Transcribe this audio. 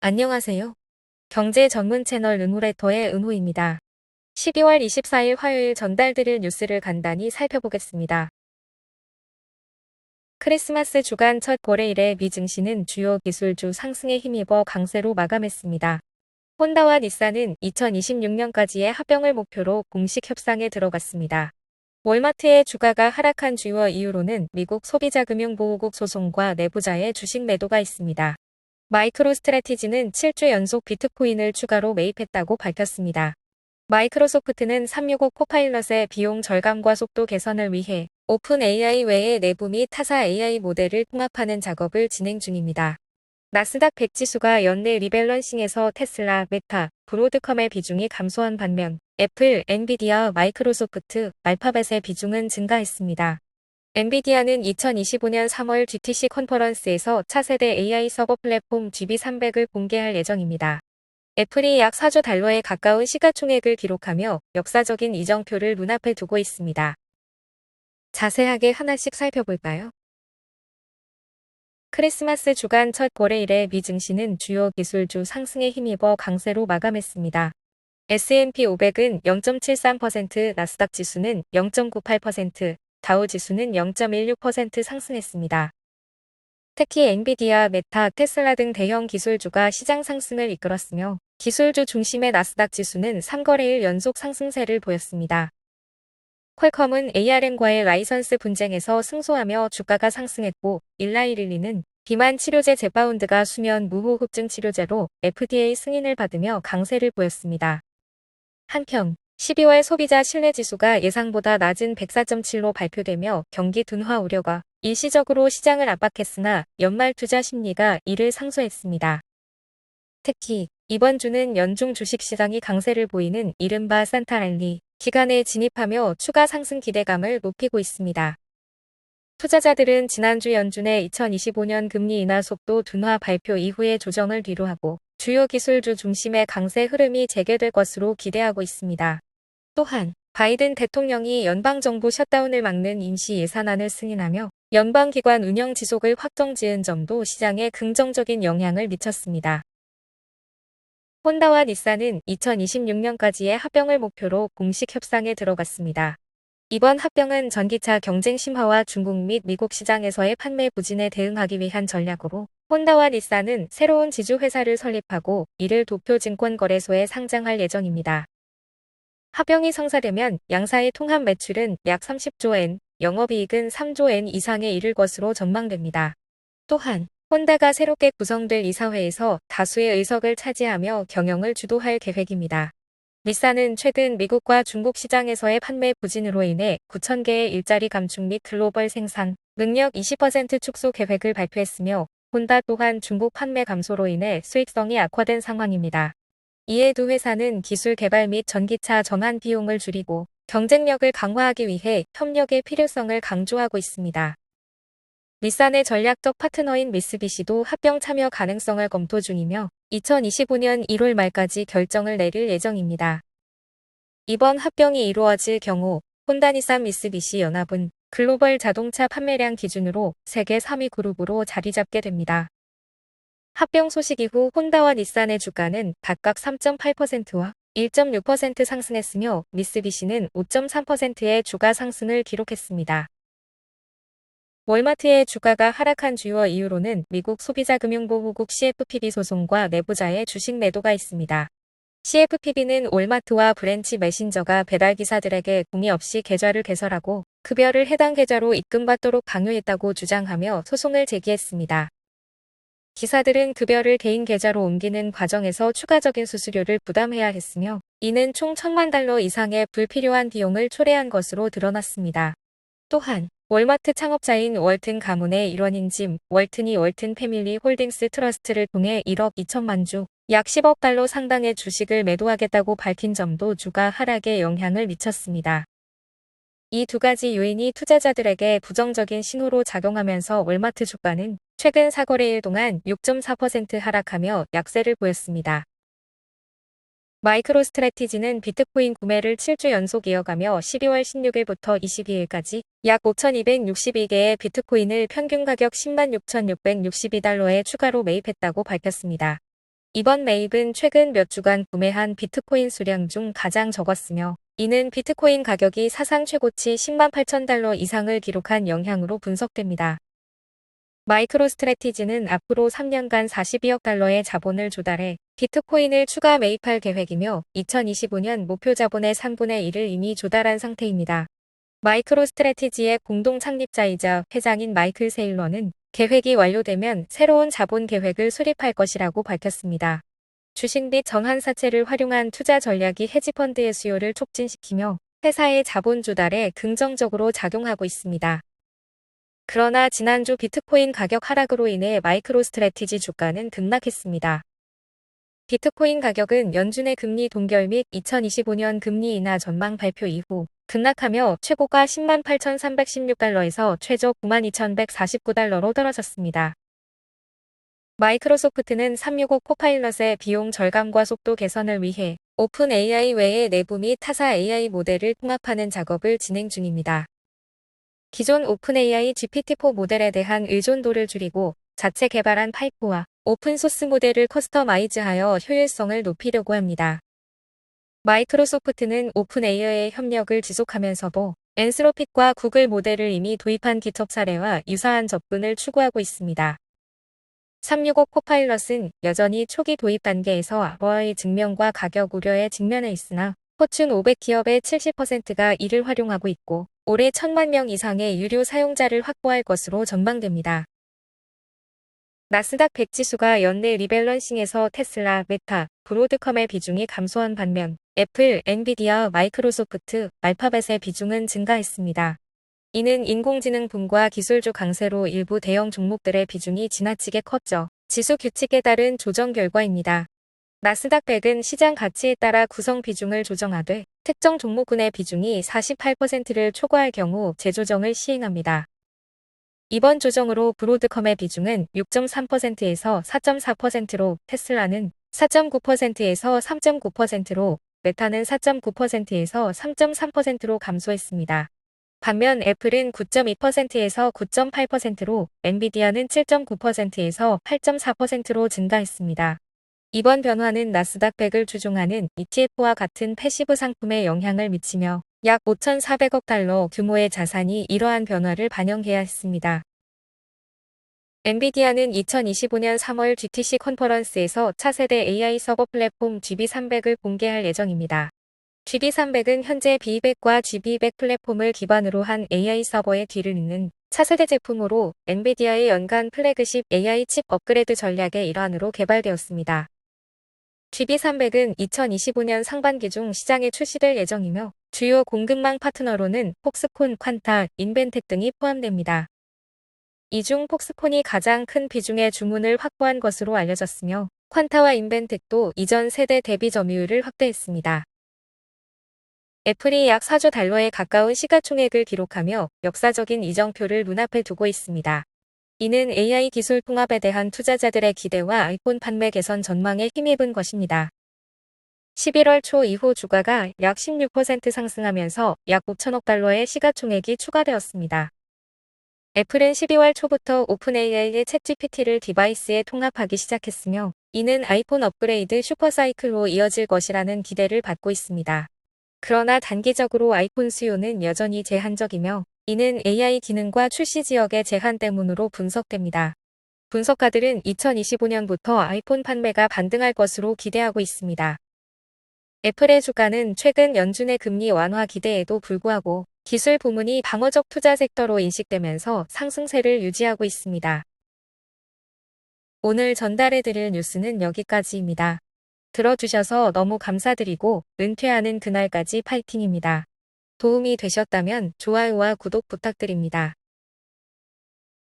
안녕하세요. 경제 전문 채널 은호레터의 은호입니다. 12월 24일 화요일 전달드릴 뉴스를 간단히 살펴보겠습니다. 크리스마스 주간 첫 거래일에 미 증시는 주요 기술주 상승에 힘입어 강세로 마감했습니다. 혼다와 닛산은 2026년까지의 합병을 목표로 공식 협상에 들어갔습니다. 월마트의 주가가 하락한 주요 이유로는 미국 소비자금융보호국 소송과 내부자의 주식 매도가 있습니다. 마이크로 스트래티지는 7주 연속 비트코인을 추가로 매입했다고 밝혔습니다. 마이크로소프트는 365 코파일럿의 비용 절감과 속도 개선을 위해 오픈 AI 외의 내부 및 타사 AI 모델을 통합하는 작업을 진행 중입니다. 나스닥 100 지수가 연내 리밸런싱에서 테슬라, 메타, 브로드컴의 비중이 감소한 반면 애플, 엔비디아, 마이크로소프트, 알파벳의 비중은 증가했습니다. 엔비디아는 2025년 3월 GTC 컨퍼런스에서 차세대 AI 서버 플랫폼 GB300을 공개할 예정입니다. 애플이 약 4조 달러에 가까운 시가총액을 기록하며 역사적인 이정표를 눈앞에 두고 있습니다. 자세하게 하나씩 살펴볼까요? 크리스마스 주간 첫 거래일에 미 증시는 주요 기술주 상승에 힘입어 강세로 마감했습니다. S&P 500은 0.73%, 나스닥 지수는 0.98%, 다우 지수는 0.16% 상승했습니다. 특히 엔비디아, 메타, 테슬라 등 대형 기술주가 시장 상승을 이끌었으며 기술주 중심의 나스닥 지수는 3거래일 연속 상승세를 보였습니다. 퀄컴은 ARM과의 라이선스 분쟁에서 승소하며 주가가 상승했고 일라이릴리는 비만 치료제 제파운드가 수면 무호흡증 치료제로 FDA 승인을 받으며 강세를 보였습니다. 한편 12월 소비자 신뢰지수가 예상보다 낮은 104.7로 발표되며 경기 둔화 우려가 일시적으로 시장을 압박했으나 연말 투자 심리가 이를 상쇄했습니다. 특히 이번 주는 연중 주식시장이 강세를 보이는 이른바 산타랠리 기간에 진입하며 추가 상승 기대감을 높이고 있습니다. 투자자들은 지난주 연준의 2025년 금리 인하 속도 둔화 발표 이후에 조정을 뒤로하고 주요 기술주 중심의 강세 흐름이 재개될 것으로 기대하고 있습니다. 또한 바이든 대통령이 연방정부 셧다운을 막는 임시 예산안을 승인하며 연방기관 운영 지속을 확정지은 점도 시장에 긍정적인 영향을 미쳤습니다. 혼다와 닛산은 2026년까지의 합병을 목표로 공식 협상에 들어갔습니다. 이번 합병은 전기차 경쟁 심화와 중국 및 미국 시장에서의 판매 부진에 대응하기 위한 전략으로 혼다와 닛산은 새로운 지주회사를 설립하고 이를 도표증권거래소에 상장할 예정입니다. 합병이 성사되면 양사의 통합 매출은 약 30조 엔, 영업이익은 3조 엔 이상에 이를 것으로 전망됩니다. 또한 혼다가 새롭게 구성될 이사회에서 다수의 의석을 차지하며 경영을 주도할 계획입니다. 닛산은 최근 미국과 중국 시장에서의 판매 부진으로 인해 9,000개의 일자리 감축 및 글로벌 생산 능력 20% 축소 계획을 발표했으며 혼다 또한 중국 판매 감소로 인해 수익성이 악화된 상황입니다. 이에 두 회사는 기술 개발 및 전기차 전환 비용을 줄이고 경쟁력을 강화하기 위해 협력의 필요성을 강조하고 있습니다. 닛산의 전략적 파트너인 미쓰비시도 합병 참여 가능성을 검토 중이며 2025년 1월 말까지 결정을 내릴 예정입니다. 이번 합병이 이루어질 경우 혼다 닛산 미쓰비시 연합은 글로벌 자동차 판매량 기준으로 세계 3위 그룹으로 자리 잡게 됩니다. 합병 소식 이후 혼다와 닛산의 주가는 각각 3.8%와 1.6% 상승했으며 미쓰비시는 5.3%의 주가 상승을 기록했습니다. 월마트의 주가가 하락한 주요 이유로는 미국 소비자금융보호국 CFPB 소송과 내부자의 주식 매도가 있습니다. CFPB는 월마트와 브랜치 메신저가 배달기사들에게 동의 없이 계좌를 개설하고 급여를 해당 계좌로 입금받도록 강요했다고 주장하며 소송을 제기했습니다. 기사들은 급여를 개인 계좌로 옮기는 과정에서 추가적인 수수료를 부담해야 했으며 이는 총 천만 달러 이상의 불필요한 비용을 초래한 것으로 드러났습니다. 또한 월마트 창업자인 월튼 가문의 일원인 짐 월튼이 월튼 패밀리 홀딩스 트러스트를 통해 1억 2천만 주, 약 10억 달러 상당의 주식을 매도하겠다고 밝힌 점도 주가 하락에 영향을 미쳤습니다. 이 두 가지 요인이 투자자들에게 부정적인 신호로 작용하면서 월마트 주가는 최근 4거래일 동안 6.4% 하락하며 약세를 보였습니다. 마이크로 스트래티지는 비트코인 구매를 7주 연속 이어가며 12월 16일부터 22일까지 약 5,262개의 비트코인을 평균 가격 106,662달러에 추가로 매입했다고 밝혔습니다. 이번 매입은 최근 몇 주간 구매한 비트코인 수량 중 가장 적었으며 이는 비트코인 가격이 사상 최고치 10만 8천 달러 이상을 기록한 영향으로 분석됩니다. 마이크로 스트레티지는 앞으로 3년간 42억 달러의 자본을 조달해 비트코인을 추가 매입할 계획이며 2025년 목표 자본의 3분의 1을 이미 조달한 상태입니다. 마이크로 스트레티지의 공동 창립자이자 회장인 마이클 세일러는 계획이 완료되면 새로운 자본 계획을 수립할 것이라고 밝혔습니다. 주식 및 정한 사채를 활용한 투자 전략이 헤지펀드의 수요를 촉진시키며 회사의 자본 조달에 긍정적으로 작용하고 있습니다. 그러나 지난주 비트코인 가격 하락으로 인해 마이크로 스트레티지 주가는 급락했습니다. 비트코인 가격은 연준의 금리 동결 및 2025년 금리 인하 전망 발표 이후 급락하며 최고가 10만 8,316달러에서 최저 9만 2,149달러로 떨어졌습니다. 마이크로소프트는 365 코파일럿의 비용 절감과 속도 개선을 위해 오픈 AI 외의 내부 및 타사 AI 모델을 통합하는 작업을 진행 중입니다. 기존 오픈 AI GPT-4 모델에 대한 의존도를 줄이고 자체 개발한 파이프와 오픈소스 모델을 커스터마이즈하여 효율성을 높이려고 합니다. 마이크로소프트는 오픈 AI의 협력을 지속하면서도 엔스로픽과 구글 모델을 이미 도입한 기첩 사례와 유사한 접근을 추구하고 있습니다. 365 코파일럿은 여전히 초기 도입 단계에서 ROI 증명과 가격 우려에 직면해 있으나 포춘 500 기업의 70%가 이를 활용하고 있고 올해 1000만 명 이상의 유료 사용자를 확보할 것으로 전망됩니다. 나스닥 100 지수가 연내 리밸런싱에서 테슬라, 메타, 브로드컴의 비중이 감소한 반면 애플, 엔비디아, 마이크로소프트, 알파벳의 비중은 증가했습니다. 이는 인공지능 붐과 기술주 강세로 일부 대형 종목들의 비중이 지나치게 컸죠. 지수 규칙에 따른 조정 결과입니다. 나스닥 100은 시장 가치에 따라 구성 비중을 조정하되 특정 종목군의 비중이 48%를 초과할 경우 재조정을 시행합니다. 이번 조정으로 브로드컴의 비중은 6.3%에서 4.4%로 테슬라는 4.9%에서 3.9%로 메타는 4.9%에서 3.3%로 감소했습니다. 반면 애플은 9.2%에서 9.8%로 엔비디아는 7.9%에서 8.4%로 증가했습니다. 이번 변화는 나스닥 100을 추종하는 ETF와 같은 패시브 상품에 영향을 미치며 약 5,400억 달러 규모의 자산이 이러한 변화를 반영해야 했습니다. 엔비디아는 2025년 3월 GTC 컨퍼런스에서 차세대 AI 서버 플랫폼 GB300을 공개할 예정입니다. GB300은 현재 B200과 GB200 플랫폼을 기반으로 한 AI 서버의 뒤를 잇는 차세대 제품으로 엔비디아의 연간 플래그십 AI 칩 업그레이드 전략의 일환으로 개발되었습니다. GB300은 2025년 상반기 중 시장에 출시될 예정이며 주요 공급망 파트너로는 폭스콘, 퀀타, 인벤텍 등이 포함됩니다. 이 중 폭스콘이 가장 큰 비중의 주문을 확보한 것으로 알려졌으며 퀀타와 인벤텍도 이전 세대 대비 점유율을 확대했습니다. 애플이 약 4조 달러에 가까운 시가총액을 기록하며 역사적인 이정표를 눈앞에 두고 있습니다. 이는 AI 기술 통합에 대한 투자자들의 기대와 아이폰 판매 개선 전망에 힘입은 것입니다. 11월 초 이후 주가가 약 16% 상승하면서 약 5천억 달러의 시가총액이 추가되었습니다. 애플은 12월 초부터 오픈AI의 챗GPT를 디바이스에 통합하기 시작했으며 이는 아이폰 업그레이드 슈퍼사이클로 이어질 것이라는 기대를 받고 있습니다. 그러나 단기적으로 아이폰 수요는 여전히 제한적이며 이는 AI 기능과 출시 지역의 제한 때문으로 분석됩니다. 분석가들은 2025년부터 아이폰 판매가 반등할 것으로 기대하고 있습니다. 애플의 주가는 최근 연준의 금리 완화 기대에도 불구하고 기술 부문이 방어적 투자 섹터로 인식되면서 상승세를 유지하고 있습니다. 오늘 전달해드릴 뉴스는 여기까지입니다. 들어주셔서 너무 감사드리고 은퇴하는 그날까지 파이팅입니다. 도움이 되셨다면 좋아요와 구독 부탁드립니다.